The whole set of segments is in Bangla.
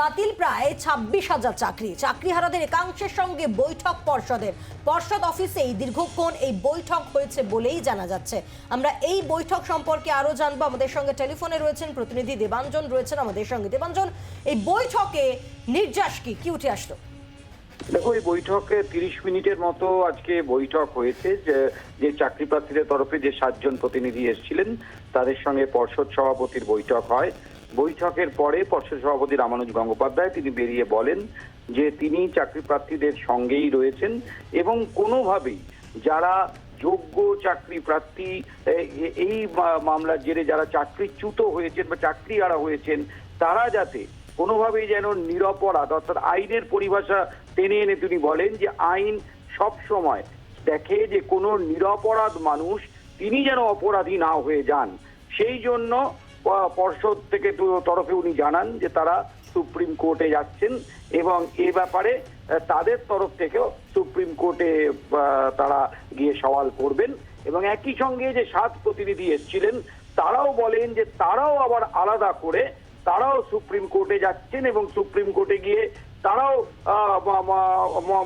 বাতিল প্রায় ছাব্বিশ হাজার চাকরি। একাংশের সঙ্গে বৈঠক পর্ষদের। পর্ষদ অফিসেই দীর্ঘক্ষণ এই বৈঠক হয়েছে বলেই জানা যাচ্ছে। আমরা এই বৈঠক সম্পর্কে আরও জানব। আমাদের সঙ্গে টেলিফোনে রয়েছেন প্রতিনিধি দেবাঞ্জন, রয়েছেন আমাদের সঙ্গে। দেবাঞ্জন, এই বৈঠকে নির্যাস কি? কি উঠে আসলো? দেখো, এই বৈঠকে তিরিশ মিনিটের মতো আজকে বৈঠক হয়েছে। যে চাকরি প্রার্থীদের তরফে যে সাতজন প্রতিনিধি এসেছিলেন, তাদের সঙ্গে পর্ষদ সভাপতির বৈঠক হয়। বৈঠকের পরে পর্ষদ সভাপতি রামানুজ গঙ্গোপাধ্যায় তিনি বেরিয়ে বলেন যে তিনি চাকরি প্রার্থীদের সঙ্গেই রয়েছেন এবং কোনোভাবেই যারা যোগ্য চাকরি প্রার্থী এই মামলার জেরে যারা চাকরিচ্যুত হয়েছেন বা চাকরি হারা হয়েছেন, তারা যাতে কোনোভাবেই যেন নিরপরাধ অর্থাৎ আইনের পরিভাষা টেনে এনে তিনি বলেন যে আইন সব সময় দেখে যে কোনো নিরপরাধ মানুষ তিনি যেন অপরাধী না হয়ে যান। সেই জন্য পর্ষদ থেকে তরফে উনি জানান যে তারা সুপ্রিম কোর্টে যাচ্ছেন এবং এ ব্যাপারে তাদের তরফ থেকেও সুপ্রিম কোর্টে তারা গিয়ে সওয়াল করবেন। এবং একই সঙ্গে যে সাত প্রতিনিধি এসেছিলেন, তারাও বলেন যে তারাও আবার আলাদা করে তারাও সুপ্রিম কোর্টে যাচ্ছেন এবং সুপ্রিম কোর্টে গিয়ে তারাও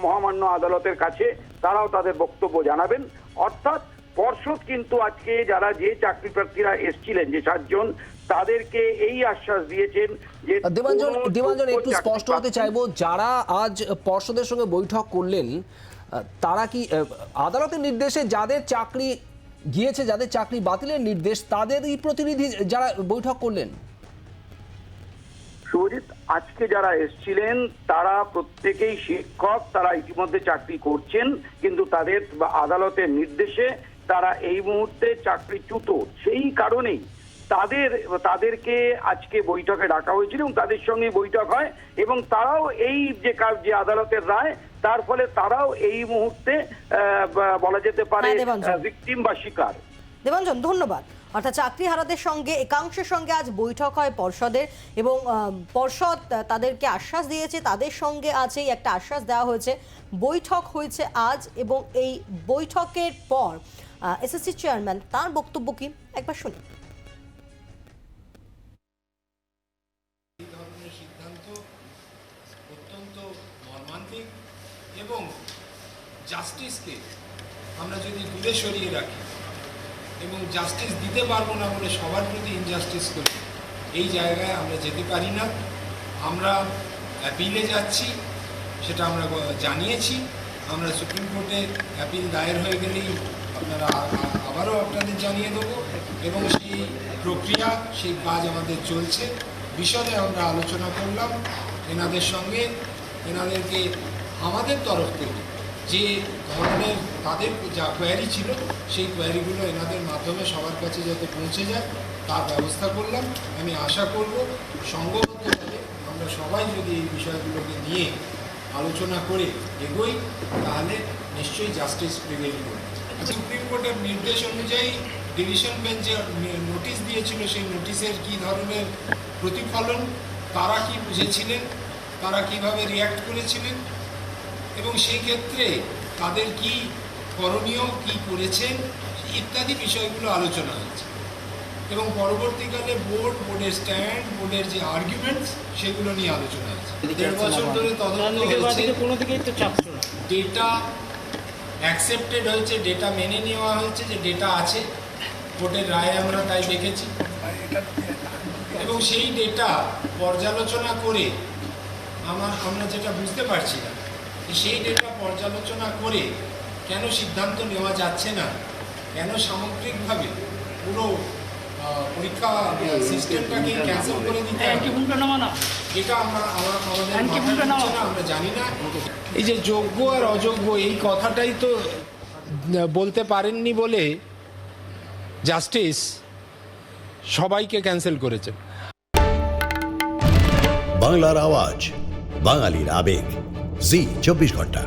মহামান্য আদালতের কাছে তারাও তাদের বক্তব্য জানাবেন। অর্থাৎ পর্ষদ কিন্তু আজকে যারা যে চাকরি প্রার্থীরা এসছিলেন যে সাতজন তাদেরকে এই আশ্বাস দিয়েছেন যে দেবাঞ্জন দেবাঞ্জন একটু স্পষ্ট হতে চাইব যারা আজ পর্ষদের সঙ্গে বৈঠক করলেন তারা কি আদালতের নির্দেশে যাদের চাকরি গিয়েছে যাদের চাকরি বাতিলের নির্দেশ তাদেরই প্রতিনিধি যারা বৈঠক করলেন? শুভজিৎ আজকে যারা এসছিলেন তারা প্রত্যেকেই শিক্ষক তারা ইতিমধ্যে চাকরি করছেন কিন্তু তাদের আদালতের নির্দেশে তারা এই মুহূর্তে চাকরিচ্যুত। সেই কারণেই তাদের তাদেরকে আজকে বৈঠকে ডাকা হয়েছিল এবং তাদের সঙ্গে বৈঠক হয় এবং তারাও এই যে কাজ যে আদালতের রায় তার ফলে তারাও এই মুহূর্তে বলা যেতে পারে হ্যাঁ, ভিকটিম বা শিকার। দেবাঞ্জন ধন্যবাদ। অর্থাৎ চাকরিহারাদের সঙ্গে একাংশের সঙ্গে আজ বৈঠক হয় পর্ষদের এবং পর্ষদ তাদেরকে আশ্বাস দিয়েছে তাদের সঙ্গে আজই একটা আশ্বাস দেওয়া হয়েছে। বৈঠক হয়েছে আজ এবং এই বৈঠকের পর এসএসসি চেয়ারম্যান তার বক্তব্য কি? একবার শুনি সিদ্ধান্ত অত্যন্ত মর্মান্তিক এবং জাস্টিসকে আমরা যদি দূরে সরিয়ে রাখি এবং জাস্টিস দিতে পারব না বলে সবার প্রতি ইনজাস্টিস করি, এই জায়গায় আমরা যেতে পারি না। আমরা অ্যাপিলে যাচ্ছি, সেটা আমরা জানিয়েছি। আমরা সুপ্রিম কোর্টে অ্যাপিল দায়ের হয়ে গেলেই আপনারা আবারও আপনাদের জানিয়ে দেবো এবং সেই প্রক্রিয়া, সেই কাজ আমাদের চলছে। বিশদে আমরা আলোচনা করলাম এনাদের সঙ্গে। এনাদেরকে আমাদের তরফ থেকে যে ধরনের তাদের যা কোয়ারি ছিল, সেই কোয়ারিগুলো এনাদের মাধ্যমে সবার কাছে যাতে পৌঁছে যায়, তার ব্যবস্থা করলাম। আমি আশা করব সঙ্গবদ্ধভাবে আমরা সবাই যদি এই বিষয়গুলোকে নিয়ে আলোচনা করে এগোই, তাহলে নিশ্চয়ই জাস্টিস প্রিভেল করবে। সুপ্রিম কোর্টের নির্দেশ অনুযায়ী ডিভিশন বেঞ্চ যে নোটিশ দিয়েছিল সেই নোটিশের কি ধরনের প্রতিফলন তারা কি বুঝেছিলেন তারা কীভাবে রিয়্যাক্ট করেছিলেন এবং সেই ক্ষেত্রে তাদের কি করণীয় কি করেছেন ইত্যাদি বিষয়গুলো আলোচনা হয়েছে। এবং পরবর্তীকালে বোর্ড বোর্ডের স্ট্যান্ড বোর্ডের যে আর্গুমেন্টস সেগুলো নিয়ে আলোচনা হয়েছে। দেড় বছর ধরে তদন্ত হয়েছে। ডেটা অ্যাকসেপ্টেড হয়েছে ডেটা মেনে নেওয়া হয়েছে যে ডেটা আছে কোর্টের রায় আমরা তাই দেখেছি। এবং সেই ডেটা পর্যালোচনা করে আমার আমরা যেটা বুঝতে পারছি না সেই ডেটা পর্যালোচনা করে কেন সিদ্ধান্ত নেওয়া যাচ্ছে না, কেন সামগ্রিকভাবে পুরো পরীক্ষা সিস্টেমটাকে ক্যান্সেল করে দিতে না। এটা আমরা আমাদের আমরা জানি না। এই যে যোগ্য আর অযোগ্য এই কথাটাই তো বলতে পারেননি বলে জাস্টিস সবাইকে ক্যান্সেল করেছে। বাংলার আওয়াজ বাঙালির আবেগ। জি চব্বিশ ঘণ্টা।